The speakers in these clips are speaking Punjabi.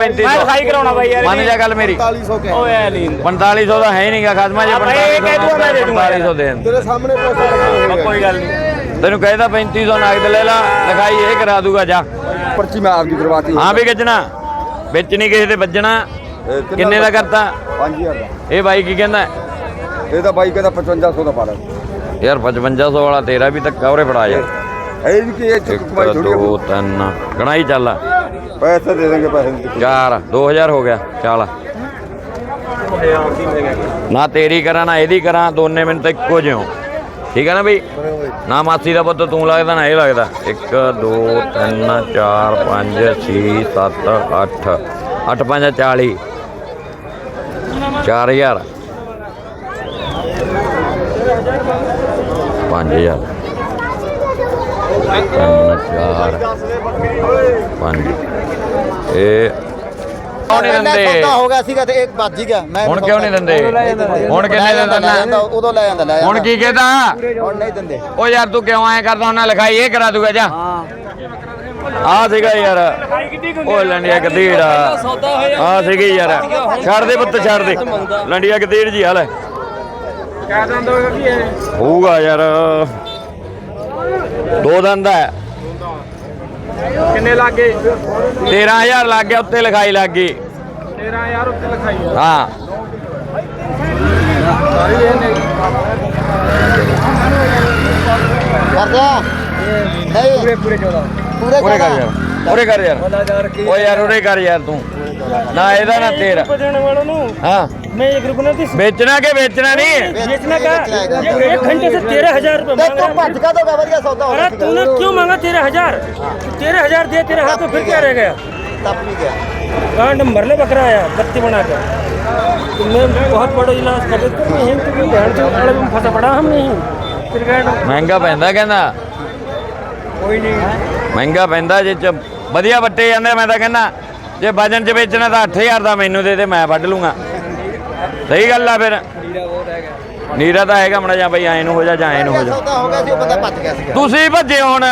3500 ਮੈਂ ਲਿਖਾਈ ਕਰਾਉਣਾ ਬਾਈ ਯਾਰ ਮੰਨ ਜਾ ਗੱਲ ਮੇਰੀ। 4500 ਕੇ ਓਏ ਐ ਨਹੀਂ। 4500 ਦਾ ਹੈ ਨਹੀਂਗਾ ਖਸਮਾ ਜੇ ਆ ਭਾਈ, ਇਹ ਕਹਿ ਦੂੰਗਾ ਮੈਂ ਦੇ ਦੂੰਗਾ। 4500 ਦੇ ਦਿੰਦੇ। ਤੇਰੇ ਸਾਹਮਣੇ ਪੈਸੇ ਲੱਗੇ ਹੋਏ ਕੋਈ ਗੱਲ ਨਹੀਂ। ਤੈਨੂੰ ਕਹਿਦਾ 3500 ਨਗਦ ਲੈ ਲਾ ਲਿਖਾਈ ਇਹ ਕਰਾ ਦੂਗਾ ਜਾ। ਪਰਚੀ ਮੈਂ ਆਪਦੀ ਕਰਵਾਤੀ। ਹਾਂ ਵੀ ਗੱਜਣਾ ਵਿੱਚ ਨਹੀਂ ਕਿਸੇ ਦੇ ਵੱਜਣਾ। ਕਿੰਨੇ ਦਾ ਕਰਤਾ? 5000 ਦਾ। ਇਹ ਬਾਈ ਕੀ ਕਹਿੰਦਾ? ਇਹ ਤਾਂ ਬਾਈ ਕਹਿੰਦਾ 5500 ਦਾ ਪਾੜਾ ਯਾਰ 5500 ਵਾਲਾ ਤੇਰਾ ਵੀ ਧੱਕਾ ਉਰੇ ਫੜਾ ਯਾਰ ਇਹ ਵੀ ਕਿ ਇਹ ਚ ਇੱਕ ਕਮਾਈ ਥੋੜੀ ਦੋ ਤਿੰਨ। ਗਣਾਈ ਚੱਲ। ਪੈਸੇ ਦੇ ਦੇਣਗੇ, ਪੈਸੇ ਨਹੀਂ ਦਿੱਤੇ। 4 2000 ਹੋ ਗਿਆ, ਚੱਲ। ਨਾ ਤੇਰੀ ਕਰਾਂ, ਨਾ ਇਹਦੀ ਕਰਾਂ, ਦੋਨੇ ਮੈਨੂੰ ਤਾਂ ਇੱਕੋ ਜਿਹਾ ਠੀਕ ਹੈ ਨਾ ਬਈ? ਨਾ ਮਾਸੀ ਦਾ ਪੁੱਤ ਤੂੰ ਲੱਗਦਾ, ਨਾ ਇਹ ਲੱਗਦਾ। 1 2 3 4 5 6 7 8 8 5 40 4000 5000 ਤਿੰਨ ਚਾਰ ਪੰਜ। ਇਹ ਕੌਣ ਨਹੀਂ ਦਿੰਦੇ? ਸੌਦਾ ਹੋ ਗਿਆ ਸੀਗਾ ਤੇ ਇੱਕ ਵੱਜ ਹੀ ਗਿਆ। ਮੈਂ ਹੁਣ ਕਿਉਂ ਨਹੀਂ ਦਿੰਦੇ? ਹੁਣ ਕਿੰਨੇ ਲੈ ਦਾ ਜਾਂਦਾ, ਲੈ ਜਾਂਦਾ, ਦਿੰਦਾ ਉਦੋਂ ਲੈ ਜਾਂਦਾ ਲੈ ਹੁਣ ਜਾਂਦਾ। ਕੀ ਕਹਦਾ ਹੁਣ ਨਹੀਂ ਦਿੰਦੇ। ਉਹ ਯਾਰ ਤੂੰ ਕਿਉਂ ਐ ਕਰਦਾ? ਉਹਨਾਂ ਲਿਖਾਈ ਇਹ ਕਰਾ ਦੂਗਾ ਜਾ? ਆ ਸੀਗਾ ਯਾਰ। ਉਹ ਲੰਡਿਆ ਗਦੀੜ ਆ ਸੀਗੀ ਯਾਰ। ਛੱਡ ਦੇ ਪੁੱਤ ਛੱਡ ਦੇ। ਲੰਡਿਆ ਗਦੀੜ ਜੀ ਹਾਲ ਕਿਆ ਦੰਦ ਹੋਏਗਾ ਕੀ ਇਹ? ਹੋਊਗਾ ਯਾਰ। ਦੋ ਦਿਨ ਦਾ ਹੈ। ਕਿੰਨੇ ਲੱਗ ਗਏ? 13000 ਲੱਗ ਗਿਆ ਉੱਤੇ ਲਿਖਾਈ ਲੱਗ ਗਈ। 13000 ਉੱਤੇ ਲਿਖਾਈ ਹਾਂ। ਕਰਦਾ। ਪੂਰੇ ਕਰ ਯਾਰ। ਪੂਰੇ ਕਰ ਯਾਰ। ਓ ਯਾਰ। ਉਰੇ ਕਰ ਯਾਰ ਤੂੰ। ਨਾ ਇਹਦਾ ਨਾ ਤੇਰਾ। ਹਾਂ। मैं एक रुपये नहीं ਵੇਚਣਾ ਕਿ ਵੇਚਣਾ ਨਹੀਂ बेचना का ये एक घंटे से तेरह हजार रुपये ਤੇ मांग ਤੂੰ रहा ਭੱਜ ਕਾ ਦੋਗਾ ਵਧੀਆ ਸੌਦਾ ਹੋ है। अरे तूने क्यों मांगा तेरह हजार तेरह हजार दे तेरे हाथ में फिर क्या रह गया ਤੱਪ ਨਹੀਂ ਗਿਆ कहाँ नंबर ले बकरा आया बत्ती बना के तुमने बहुत बड़ा इलाज कर देते तुम यहीं तुम ध्यान से खड़े में फंसा पड़ा हम नहीं फिर गए ਮਹਿੰਗਾ ਪੈਂਦਾ ਕਹਿੰਦਾ कोई नहीं ਮਹਿੰਗਾ ਪੈਂਦਾ ਜੇ ਚ ਵਧੀਆ ਵੱਟੇ ਜਾਂਦੇ ਮੈਂ ਤਾਂ ਕਹਿੰਦਾ ਜੇ ਵਜਨ ਚ ਵੇਚਣਾ ਤਾਂ 8000 ਦਾ ਮੈਨੂੰ ਦੇ ਦੇ ਮੈਂ ਵੱਢ ਲੂੰਗਾ ਸਹੀ ਗੱਲ ਆ ਫਿਰ। ਨੀਰਾ ਤਾਂ ਹੈਗਾ ਮੜਾ ਜਾ ਬਈ ਐਂ ਨੂੰ ਹੋ ਜਾ ਜਾਂ ਐਂ ਨੂੰ ਹੋ ਜਾ। ਸੌਦਾ ਹੋ ਗਿਆ ਸੀ ਉਹ ਬੰਦਾ ਭੱਜ ਗਿਆ ਸੀਗਾ। ਤੁਸੀਂ ਭੱਜੇ ਹੁਣ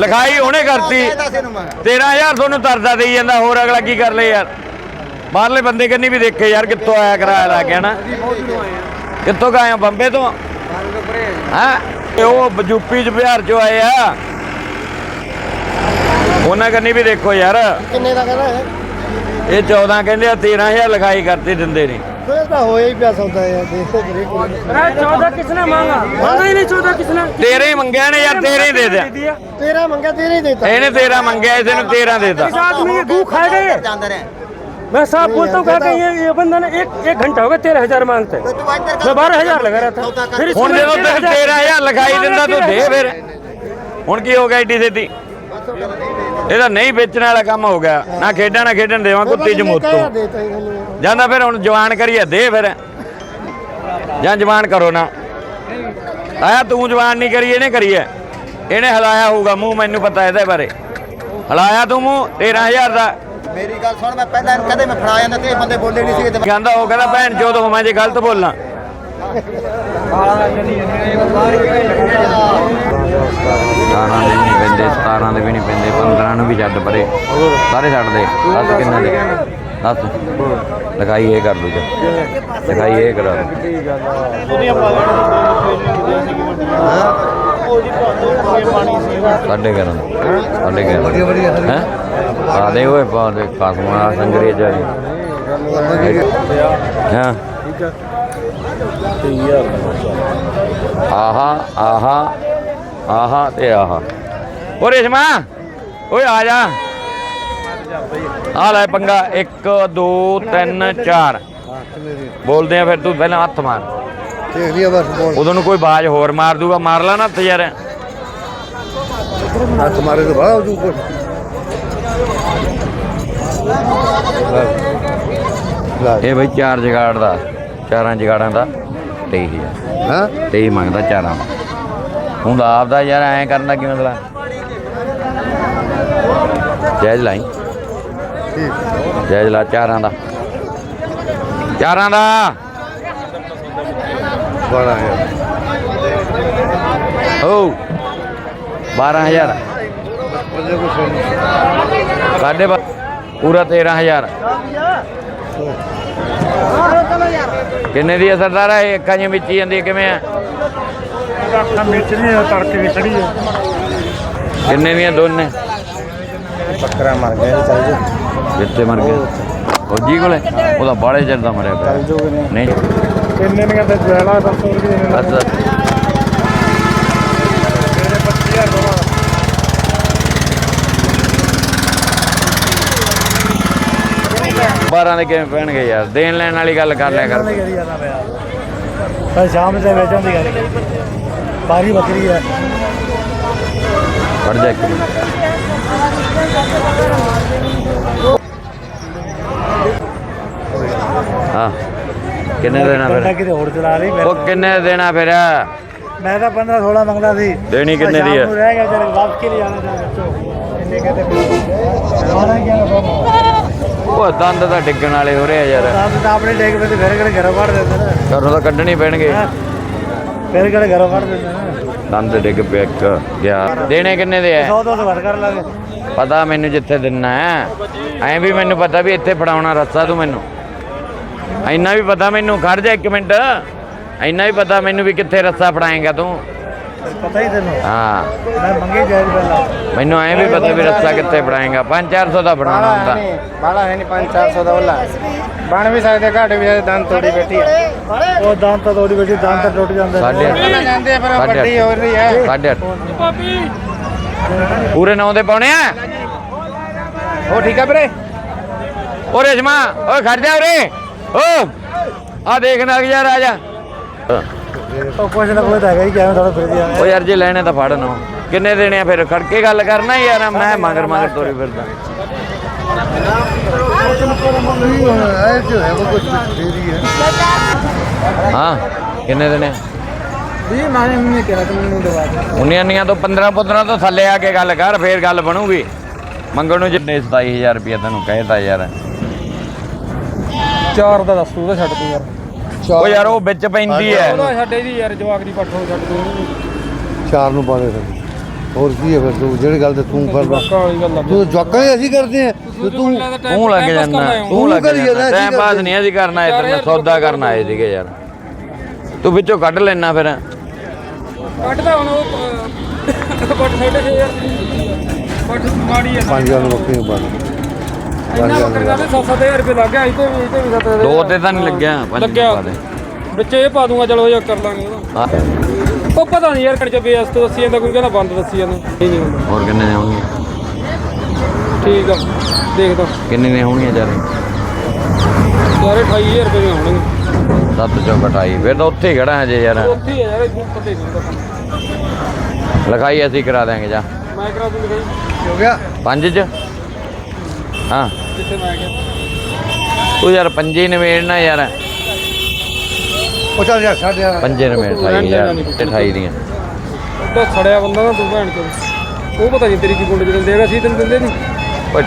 ਲਿਖਾਈ ਉਹਨੇ ਕਰਤੀ। ਕਹਿੰਦਾ ਸੀ ਇਹਨੂੰ ਮੈਂ। 13000 ਤੁਹਾਨੂੰ ਤਰਦਾ ਦੇਈ ਜਾਂਦਾ ਹੋਰ ਅਗਲਾ ਕੀ ਕਰ ਲੇ ਯਾਰ। ਬਾਹਰਲੇ ਬੰਦੇ ਕੰਨੀ ਵੀ ਦੇਖੇ ਯਾਰ ਕਿੱਥੋਂ ਆਇਆ ਕਿਰਾਇਆ ਲਾ ਕੇ ਨਾ। ਕਿੱਥੋਂ ਹੋ? ਬੰਬੇ ਤੋਂ? ਹਾਂ? ਇਹ ਉਹ ਯੂਪੀ ਚ ਬਿਹਾਰ ਚੋਂ ਆਏ ਆ। ਉਹਨਾਂ ਕੰਨੀ ਵੀ ਦੇਖੋ ਯਾਰ। ਕਿੰਨੇ ਦਾ ਕਹਿੰਦਾ ਇਹ? ਇਹ 14 ਕਹਿੰਦੇ ਆ 13000 ਲਿਖਾਈ ਕਰਤੇ ਦਿੰਦੇ ਨਹੀਂ ਫਿਰ ਤਾਂ ਹੋਇਆ ਹੀ ਪਿਆ ਸੌਦਾ ਯਾਰ ਦੇਖੋ ਵੀਰੇ अरे चौदह किसने मांगा मांगा ही नहीं चौदह किसने ਤੇਰੇ ਹੀ ਮੰਗਿਆ ਨੇ ਯਾਰ ਤੇਰੇ ਹੀ ਦੇ ਦਿਆ दिया ਤੇਰਾ ਮੰਗਿਆ ਤੇਰਾ ਹੀ ਦੇਤਾ ਇਹਨੇ 13 ਮੰਗਿਆ ਇਸੇ ਨੂੰ 13 ਦੇਤਾ इस आदमी ये गू खा गए ਜਾਂਦੇ ਰਹੇ मैं साफ बोलता हूँ क्या ये ये बंदा ने एक एक घंटा हो गया तेरह हजार मांगते हैं। ਤੂੰ ਇੱਧਰ मैं बारह हजार लगा रहा था फिर इसको ਹੁਣ ਜਦੋਂ मैंने ਤੈਨੂੰ 13000 ਲਿਖਾਈ ਦਿੰਦਾ ਤੂੰ ਦੇ ਫਿਰ ਹੁਣ ਕੀ ਹੋ ਗਿਆ ਏਡੀ ਛੇਤੀ ਇਹਦਾ ਨਹੀਂ ਵੇਚਣ ਵਾਲਾ ਕੰਮ ਹੋ ਗਿਆ ਨਾ ਖੇਡਾਂ ਨਾ ਖੇਡਣ ਦੇਵਾਂ ਕੁੱਤੀ ਜਮੂਤੋਂ ਜਾਂਦਾ ਫਿਰ ਹੁਣ ਜਵਾਨ ਕਰੀਏ ਦੇ ਫਿਰ। ਜਾਂ ਜਵਾਨ ਕਰੋ ਨਾ। ਆਇਆ ਤੂੰ ਜਵਾਨ ਨਹੀਂ ਕਰੀ ਇਹਨੇ ਕਰੀਏ ਇਹਨੇ ਹਲਾਇਆ ਹੋਊਗਾ ਮੂੰਹ ਮੈਨੂੰ ਪਤਾ ਇਹਦੇ ਬਾਰੇ। ਹਲਾਇਆ ਤੂੰ ਮੂੰਹ 13000 ਦਾ। ਮੇਰੀ ਗੱਲ ਸੁਣ ਮੈਂ ਪਹਿਲਾਂ ਇਹਨੂੰ ਕਦੇ ਮੈਂ ਫੜਾ ਜਾਂਦਾ ਤੇ ਇਹ ਬੰਦੇ ਬੋਲੇ ਨਹੀਂ ਸੀਗੇ ਕਹਿੰਦਾ ਉਹ ਕਹਿੰਦਾ ਭੈਣ ਚੋਦ ਹੋਵਾਂ ਜੇ ਗਲਤ ਬੋਲਾਂ। ਸਤਾਰਾਂ ਦੇ ਵੀ ਨਹੀਂ ਪੈਂਦੇ 17 ਦੇ ਵੀ ਨਹੀਂ ਪੈਂਦੇ 15 ਨੂੰ ਵੀ ਛੱਡ ਪਰੇ। ਸਾਰੇ ਛੱਡ ਦੇ ਦੱਸ ਕਿੰਨੇ ਦੇ? ਦੱਸ ਲਗਾਈ ਇਹ ਕਰ ਦੂਜਾ ਲਗਾਈ ਇਹ ਕਰਾ ਦੂ ਸਾਡੇ ਘਰਾਂ ਸਾਡੇ ਘਰਾਂ ਵਧੀਆ ਵਧੀਆ। ਹੈ? ਆ ਦੇ ਓਏ ਪਾ ਦੇ। ਕਾਸਮਾ ਸੰਗਰੇਜ ਆ ਹਾਂ? ਆਹਾ ਆਹਾ ਆਹਾ ਤੇ ਆਹਾ। ਓ ਰੇਸ਼ਮਾ ਓਏ ਆ ਜਾ। ਆ ਲੈ ਪੰਗਾ 1 2 3 4 ਬੋਲਦੇ ਆ ਫਿਰ ਤੂੰ ਪਹਿਲਾਂ ਹੱਥ ਮਾਰ। ਦੇਖ ਲਿਆ ਬਸ ਬੋਲ। ਉਦੋਂ ਨੂੰ ਕੋਈ ਬਾਜ ਹੋਰ ਮਾਰ ਦੂਗਾ ਮਾਰ ਲਾ ਨਾ ਹੱਥ ਯਾਰ। ਹੱਥ ਮਾਰੇ ਤਾਂ ਬੜਾ ਜੂ ਕੋਲ ਇਹ ਬਈ ਚਾਰ ਜਗਾੜ ਦਾ ਚਾਰਾਂ ਜਗਾੜਾਂ ਦਾ 23000 ਹਾਂ? 23 ਮੰਗਦਾ ਚਾਰਾਂ ਦਾ। ਹੁਣ ਤਾਂ ਆਪਦਾ ਯਾਰ ਐਂ ਕਰਨ ਦਾ ਕੀ ਮਤਲਬ ਜਾਇਜ਼ ਲਾਈ ਜਾਇਜ਼ ਲਾ ਚਾਰਾਂ ਦਾ। ਚਾਰਾਂ ਦਾ। ਬੜਾ ਹੈ। ਓ 12000 ਸਾਡੇ ਪੂਰਾ 13000 ਕਿੰਨੇ ਦੀ ਹੈ ਸਰਦਾਰਾ? ਇਹ ਅੱਖਾਂ ਜਿਹੀਆਂ ਵਿੱਚ ਹੀ ਜਾਂਦੀ ਹੈ, ਕਿਵੇਂ ਆ? ਅੱਖਾਂ ਵਿੱਚ ਨਹੀਂ ਤੜਕੇ ਵਿੱਚ ਚੜੀ ਹੈ ਕਿੰਨੇ ਦੀਆਂ ਦੋਨੇ? ਬੱਕਰਾ ਮਰ ਗਿਆ ਚੱਲ ਜਿੱਤੇ ਮਰ ਗਿਆ ਫੌਜੀ ਕੋਲੇ ਉਹਦਾ ਬਾੜੇ ਚਿਰ ਦਾ ਮਰਿਆ ਪਿਆ ਨਹੀਂ ਕਿੰਨੇ ਦੀਆਂ ਤੇ ਜੈਲਾ ਦੱਸੋ ਕਿ ਬਸ ਬਾਰਾਂ ਦੇ ਕਿਵੇਂ ਪੈਣਗੇ ਯਾਰ ਦੇਣ ਲੈਣ ਵਾਲੀ ਗੱਲ ਕਰ ਲਿਆ ਕਰ ਕਰੀ ਜਾਂਦਾ ਪਿਆ ਪਰ ਸ਼ਾਮ ਤੇ ਵੇਚਣ ਦੀ ਗੱਲ ਬਾਰੀ ਬੱਕਰੀ ਹੈ ਫੜ ਜਾ ਇੱਕ ਮਿੰਟ ਹਾਂ। ਕਿੰਨੇ ਦੇਣਾ ਫਿਰ? ਕਿਤੇ ਹੋਰ ਚਲਾ ਰਹੀ ਉਹ ਕਿੰਨੇ ਦੇਣਾ ਫਿਰ? ਮੈਂ ਤਾਂ 15 16 ਮੰਗਦਾ ਸੀ। ਦੇਣੀ ਕਿੰਨੇ ਦੀ ਹੈ ਸ਼ਾਮ ਨੂੰ ਰਹਿ ਗਿਆ ਜਦ ਵਾਪਸ ਕੇ ਲਈ ਜਾਣਾ ਚਾਹੁੰਦਾ ਇੰਨੇ ਕਹਿੰਦੇ ਆਣਾ ਗਿਆ ਨਾ ਉਹ ਦੰਦ ਤਾਂ ਡਿੱਗਣ ਵਾਲੇ ਹੋ ਰਹੇ ਆ ਯਾਰ। ਤਾਂ ਤਾਂ ਆਪਣੇ ਡੇਗ ਵਿੱਚ ਫਿਰ ਕਿਹੜੇ ਘਰੋਂ ਕੱਢ ਦਿੰਦੇ ਨੇ? ਘਰੋਂ ਤਾਂ ਕੱਢਣੇ ਪੈਣਗੇ। ਹੈਂ। ਫਿਰ ਕਿਹੜੇ ਘਰੋਂ ਕੱਢ ਦਿੰਦੇ ਨੇ? ਦੰਦ ਡਿੱਗ ਪਿਆ ਇੱਕ ਗਿਆ। ਦੇਣੇ ਕਿੰਨੇ ਦੇ ਐ 100 200 ਘੱਟ ਕਰ ਲਾਂਗੇ। ਪਤਾ ਮੈਨੂੰ ਜਿੱਥੇ ਦਿੰਨਾ ਹੈ। ਐਂ ਵੀ ਮੈਨੂੰ ਪਤਾ ਵੀ ਇੱਥੇ ਫੜਾਉਣਾ ਰੱਸਾ ਤੂੰ ਮੈਨੂੰ। ਇੰਨਾ ਵੀ ਪਤਾ ਮੈਨੂੰ ਖੜ ਜਾ ਇੱਕ ਮਿੰਟ। ਇੰਨਾ ਵੀ ਪਤਾ ਮੈਨੂੰ ਵੀ ਕਿੱਥੇ ਰੱਸਾ ਫੜਾਏਗਾ ਤੂੰ। ਪਤਾ ਹੀ ਤੈਨੂੰ। ਹਾਂ। ਮੈਂ ਮੰਗੇ ਜਾਇਜ਼ ਪਹਿਲਾਂ ਮੈਨੂੰ ਐਂ ਵੀ ਪਤਾ ਵੀ ਰੱਸਾ ਕਿੱਥੇ ਫੜਾਏਗਾ। 5-400 ਦਾ ਫੜਾਉਣਾ ਹੁੰਦਾ। ਬਾਲਾ ਹੈ ਨਹੀਂ 5 400 ਦਾ ਉਹਲਾ ਬਣ ਵੀ ਸਕਦੇ ਘਾਟ ਵੀ ਦੰਦ ਤੋੜੀ ਬੈਠੀ ਹੈ ਉਹ ਦੰਦ ਤਾਂ ਤੋੜੀ ਬੈਠੀ ਦੰਦ ਤਾਂ ਟੁੱਟ ਜਾਂਦੇ ਅੱਠ। ਜਾਂਦੇ ਪਰ ਵੱਡੀ। ਹੋ। ਰਹੀ ਹੈ ਪੂਰੇ ਨੌ ਦੇ ਪਾਉਣੇ ਆ? ਉਹ ਠੀਕ ਹੈ ਵੀਰੇ? ਓ ਰੇਸ਼ਮਾ ਓਏ ਖੜ ਜਾ ਉਰੇ। ਓ ਆ ਦੇਖ ਨਾ ਯਾਰ ਆ ਜਾ ਉਹ ਕੁਛ ਨਾ ਕੁਛ ਤਾਂ ਹੈਗਾ ਹੀ ਕਿਵੇਂ ਥੋੜਾ ਫਿਰਦੀ ਆ। ਓ ਯਾਰ ਜੇ ਲੈਣੇ ਤਾਂ ਫੜ ਨੋ। ਕਿੰਨੇ ਦੇਣੇ ਆ ਫਿਰ? ਖੜ ਕੇ ਗੱਲ ਕਰਨਾ ਯਾਰ ਮੈਂ ਮਗਰ ਮਗਰ ਤੋਰੀ ਫਿਰਦਾ। ਹੈ ਫੇਰੀ ਕਿੰਨੇ ਦੇਣੇ ਜੀ ਮੈਂ ਨਹੀਂ ਕਿਹਾ ਕਿ ਮੈਨੂੰ ਦਵਾ ਦੇ। ਉਨੀਆਂ ਨੀਆਂ ਤੋਂ 15 15 ਤੋਂ ਥੱਲੇ ਆ ਕੇ ਗੱਲ ਕਰ ਫੇਰ ਗੱਲ ਬਣੂਗੀ। ਮੰਗਣ ਨੂੰ ਜਿੰਨੇ 27000 ਰੁਪਏ ਤੈਨੂੰ ਕਹਿਤਾ ਯਾਰ। ਚਾਰ ਦਾ ਦੱਸ ਤੂੰ ਤਾਂ ਛੱਡ ਤੂੰ ਯਾਰ। ਓ ਯਾਰ ਉਹ ਵਿੱਚ ਪੈਂਦੀ ਐ। ਉਹਦਾ ਛੱਡੇ ਦੀ ਯਾਰ ਜਵਾਕ ਦੀ ਪੱਠੋਂ ਛੱਡ ਤੂੰ ਚਾਰ ਨੂੰ ਪਾ ਦੇ ਫਿਰ। ਹੋਰ ਕੀ ਹੈ ਫਿਰ ਤੂੰ ਜਿਹੜੀ ਗੱਲ ਤੇ ਤੂੰ ਕਰਦਾ ਤੂੰ ਜਵਾਕਾਂ ਹੀ ਅਸੀਂ ਕਰਦੇ ਆ। ਤੇ ਤੂੰ ਲੱਗ ਜਾਂਦਾ ਤੂੰ ਲੱਗ ਜਾਂਦਾ, ਟਾਈਮ ਪਾਸ। ਨਹੀਂ ਅਸੀਂ ਕਰਨਾ ਇੱਧਰ ਮੈਂ ਸੌਦਾ ਕਰਨ ਆਏ ਸੀਗੇ ਯਾਰ। ਤੂੰ ਵਿੱਚੋਂ ਕੱਢ ਲੈਣਾ ਫਿਰ। ਕੱਢਦਾ ਹੁਣ ਉਹ ਛੱਡੇ ਸੀ ਯਾਰ ਪੱਠ ਮਾੜੀ ਆ ਪੰਜ ਹਜ਼ਾਰ ਨੂੰ ਬੱਕਰੀ ਨੂੰ ਪਾ ਦੇ। ਇੰਨਾ ਬੱਕਰੀ ਦਾ 7-7000 ਰੁਪਏ ਲੱਗ ਗਿਆ ਇੱਥੇ ਵੀ ਇੱਥੇ ਵੀ 7000 ਦੋ ਤੇ ਤਾਂ ਨਹੀਂ ਲੱਗਿਆ ਪੰਜ ਲੱਗਿਆ। ਪਾ ਦੇ। ਵਿੱਚ ਇਹ ਪਾ ਦੂੰਗਾ ਚਲੋ ਇਹ ਕਰ ਲਾਂਗੇ। ਉਹਦਾ। ਉਹ ਪਤਾ ਨਹੀਂ ਯਾਰ ਕੜ ਬੇਅਸ ਤੋਂ ਦੱਸੀ ਜਾਂਦਾ ਕੋਈ ਕਹਿੰਦਾ ਬੰਦ ਦੱਸੀ ਜਾਂਦਾ। ਇਹ ਨਹੀਂ ਹੁੰਦਾ। ਹੋਰ ਕਿੰਨੇ ਨੇ ਹੋਣਗੇ? ਠੀਕ ਆ ਦੇਖਦਾ ਕਿੰਨੇ ਨੇ ਹੋਣਗੇ ਯਾਰ ਸਾਰੇ 28000 ਰੁਪਏ ਦੇ ਹੋਣਗੇ। ਸੱਤ ਚੋਂ ਕਟਾਈ ਫਿਰ ਤਾਂ ਉੱਥੇ ਹੀ ਖੜਾ ਹਜੇ ਯਾਰ। ਉੱਥੇ ਹੀ ਆ ਯਾਰ ਇਹਨੂੰ ਪਤਾ ਹੀ ਨਹੀਂ ਹੁੰਦਾ ਲਿਖਾਈ ਅਸੀਂ ਕਰਾ ਦਿਆਂਗੇ ਜਾ। ਮੈਂ ਕਰਾ ਦੂੰ ਲਿਖਾਈ ਹੋ ਗਿਆ। ਪੰਜ ਚ? ਹਾਂ। ਕਿੱਥੇ ਮੈਂ ਗਿਆ ਤੂੰ ਯਾਰ ਪੰਜੇ ਨਵੇੜਨਾ ਯਾਰ। ਉਹ ਚੱਲ ਯਾਰ ਸਾਡੇ ਪੰਜੇ ਨਵੇੜ 28000 ਤੇ 28 ਦੀਆਂ। ਉਹਦਾ ਸੜਿਆ ਬੰਦਾ ਨਾ ਤੂੰ ਭੈਣ ਚੋਦ। ਉਹ ਪਤਾ ਨਹੀਂ ਤੇਰੀ ਕੀ ਗੁੰਡ ਜਦੋਂ ਦੇਗਾ ਸੀ ਤੈਨੂੰ ਦਿੰਦੇ ਨਹੀਂ। ਓਏ